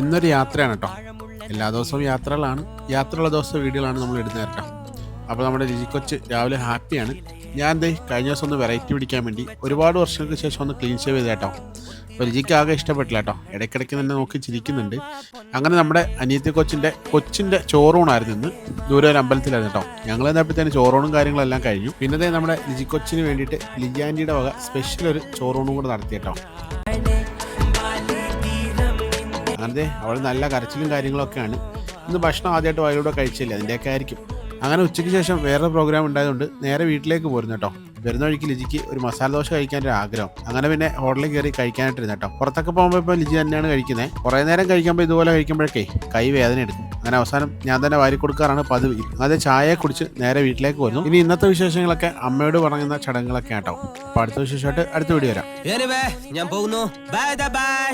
ഇന്നൊരു യാത്രയാണ് കേട്ടോ എല്ലാ ദിവസവും യാത്രകളാണ്. യാത്രയുള്ള ദിവസം വീഡിയോകളാണ് നമ്മൾ ഇടുന്നത് കേട്ടോ അപ്പോൾ നമ്മുടെ രുചിക്കൊച്ച് രാവിലെ ഹാപ്പിയാണ്. ഞാൻ ദേ കഴിഞ്ഞ ദിവസം ഒന്ന് വെറൈറ്റി പിടിക്കാൻ വേണ്ടി ഒരുപാട് വർഷങ്ങൾക്ക് ശേഷം ഒന്ന് ക്ലീൻ ഷേവ് ചെയ്ത കേട്ടോ അപ്പോൾ രുചിക്ക് ആകെ ഇഷ്ടപ്പെട്ടില്ല കേട്ടോ ഇടയ്ക്കിടയ്ക്ക് തന്നെ നോക്കി ചിരിക്കുന്നുണ്ട്. അങ്ങനെ നമ്മുടെ അനിയത്തി കൊച്ചിന്റെ കൊച്ചിന്റെ ചോറൂണായിരുന്നു ഇന്ന്. ദൂരെ ഒരു അമ്പലത്തിലായിരുന്നു കേട്ടോ ഞങ്ങൾ എന്നപ്പോഴത്തേന് ചോറൂണും കാര്യങ്ങളെല്ലാം കഴിഞ്ഞു. പിന്നതേ നമ്മുടെ രുചിക്കൊച്ചിന് വേണ്ടിയിട്ട് ലിജാന്റിയുടെ വക സ്പെഷ്യൽ ഒരു ചോറൂണും കൂടെ നടത്തി കേട്ടോ അങ്ങനത്തെ അവൾ നല്ല കരച്ചിലും കാര്യങ്ങളൊക്കെയാണ്. ഇന്ന് ഭക്ഷണം ആദ്യമായിട്ട് വയലൂടെ കഴിച്ചില്ല? അതിന്റെയൊക്കെ ആയിരിക്കും. അങ്ങനെ ഉച്ചയ്ക്ക് ശേഷം വേറെ പ്രോഗ്രാം ഉണ്ടായതുകൊണ്ട് നേരെ വീട്ടിലേക്ക് പോരുന്നു കേട്ടോ. വരുന്ന വഴിക്ക് ലിജിക്ക് ഒരു മസാല ദോശ കഴിക്കാൻ ഒരു ആഗ്രഹം. അങ്ങനെ പിന്നെ ഹോട്ടലിൽ കയറി കഴിക്കാനായിട്ടിരുന്നു കേട്ടോ. പുറത്തൊക്കെ പോകുമ്പോൾ ഇപ്പോൾ ലിജി തന്നെയാണ് കഴിക്കുന്നത് കുറേ നേരം കഴിക്കുമ്പോൾ ഇതുപോലെ കഴിക്കുമ്പോഴേക്കേ കൈ വേദന എടുക്കും. അങ്ങനെ അവസാനം ഞാൻ തന്നെ വാരി കൊടുക്കാറാണ് പതിവ്. അതായത് ചായ കുടിച്ച് നേരെ വീട്ടിലേക്ക് വരുന്നു ഇനി ഇന്നത്തെ വിശേഷങ്ങളൊക്കെ അമ്മയോട് പറയുന്ന ചടങ്ങുകളൊക്കെ കേട്ടോ അപ്പോൾ അടുത്ത വിശേഷമായിട്ട് അടുത്ത വീഡിയോ വരാം. ഞാൻ പോകുന്നു. Bye bye